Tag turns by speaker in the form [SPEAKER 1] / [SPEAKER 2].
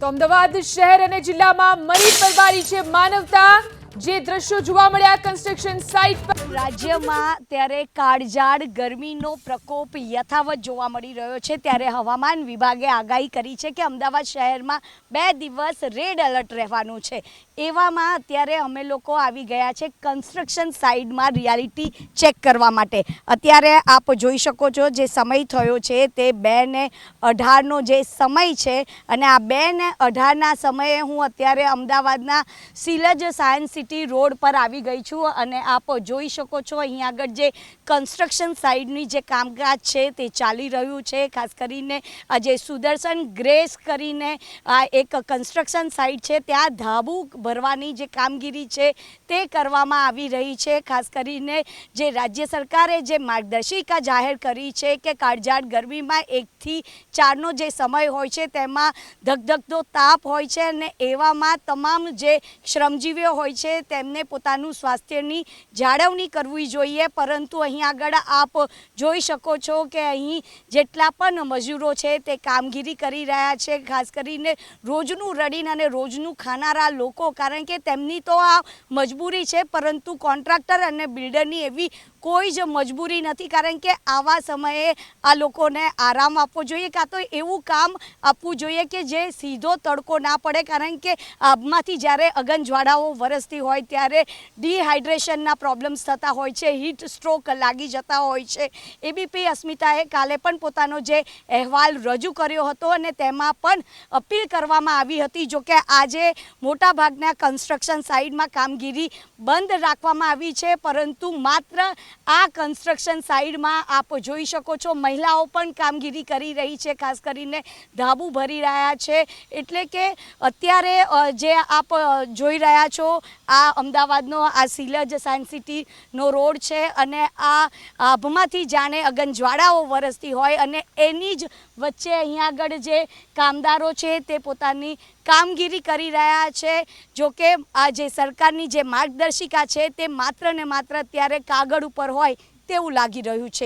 [SPEAKER 1] તો અમદાવાદ શહેર અને જિલ્લામાં મરી પરવારી છે માનવતા. જે દ્રશ્યો જોવા મળ્યા કન્સ્ટ્રક્શન સાઇટ પર.
[SPEAKER 2] રાજ્યમાં ત્યારે કાળઝાળ ગરમીનો પ્રકોપ યથાવત જોવા મળી રહ્યો છે. ત્યારે હવામાન વિભાગે આગાહી કરી છે કે અમદાવાદ શહેરમાં બે દિવસ રેડ એલર્ટ રહેવાનું છે. એવામાં અત્યારે અમે લોકો આવી ગયા છે કન્સ્ટ્રક્શન સાઇડમાં રિયાલિટી ચેક કરવા માટે. અત્યારે આપ જોઈ શકો છો જે સમય થયો છે તે બે ને અઢારનો જે સમય છે અને આ બે ને અઢારના સમયે હું અત્યારે અમદાવાદના સિલજ સાયન્સ સિટી રોડ પર આવી ગઈ છું અને આપ જોઈ શકો છો અહીં આગળ જે કન્સ્ટ્રક્શન સાઇડની જે કામકાજ છે તે ચાલી રહ્યું છે. ખાસ કરીને આજે સુદર્શન ગ્રેસ કરીને આ એક કન્સ્ટ્રક્શન સાઇટ છે. ત્યાં ધાબું ભરવાની જે કામગીરી છે તે કરવામાં આવી રહી છે. ખાસ કરીને જે રાજ્ય સરકારે જે માર્ગદર્શિકા જાહેર કરી છે કે કાળઝાળ ગરમીમાં એકથી ચારનો જે સમય હોય છે તેમાં ધગધગતો તાપ હોય છે અને એવામાં તમામ જે શ્રમજીવીઓ હોય છે તેમને પોતાનું સ્વાસ્થ્યની જાળવણી કરવી જોઈએ. પરંતુ અહીં આગળ આપ જોઈ શકો છો કે અહીં જેટલા પણ મજૂરો છે તે કામગીરી કરી રહ્યા છે. ખાસ કરીને રોજનું રડીને અને રોજનું ખાનારા લોકો. કારણ કે તેમની તો આ મજબૂરી છે, પરંતુ કોન્ટ્રાક્ટર અને બિલ્ડરની એવી કોઈ જ મજબૂરી નથી, કારણ કે આવા સમયે આ લોકોને આરામ આપવો જોઈએ, કાં તો એવું કામ આપવું જોઈએ કે જે સીધો તડકો ના પડે, કારણ કે આમાંથી જ્યારે અગનજ્વાળાઓ વરસતી હોય, ત્યારે ડિહાઇડ્રેશનના પ્રોબ્લેમ્સ થતા હોય છે, હીટ સ્ટ્રોક લાગી જતા હોય છે. એબીપી અસ્મિતાએ કાલે પણ પોતાનો જે અહેવાલ રજૂ કર્યો હતો અને તેમાં પણ અપીલ કરવામાં આવી હતી, જો કે આજે મોટાભાગના કન્સ્ટ્રક્શન સાઇડમાં કામગીરી બંધ રાખવામાં આવી છે, પરંતુ માત્ર આ કન્સ્ટ્રક્શન સાઇડમાં આપ જોઈ શકો છો, મહિલાઓ પણ કામગીરી કરી રહી છે, ખાસ કરીને ધાબુ ભરી રહ્યા છે. એટલે કે અત્યારે જે આપ જોઈ રહ્યા છો, આ અમદાવાદનો આ સિલજ સાયન્સ સિટીનો રોડ છે અને આ આભમાંથી જાણે અગનજ્વાળાઓ વરસતી હોય અને એની જ વચ્ચે અહીંયા આગળ જે કામદારો છે તે પોતાની કામગીરી કરી રહ્યા છે. જોકે આ જે સરકારની જે માર્ગદર્શિકા છે તે માત્ર ને માત્ર અત્યારે કાગળ ઉપર હોય તેવું લાગી રહ્યું છે.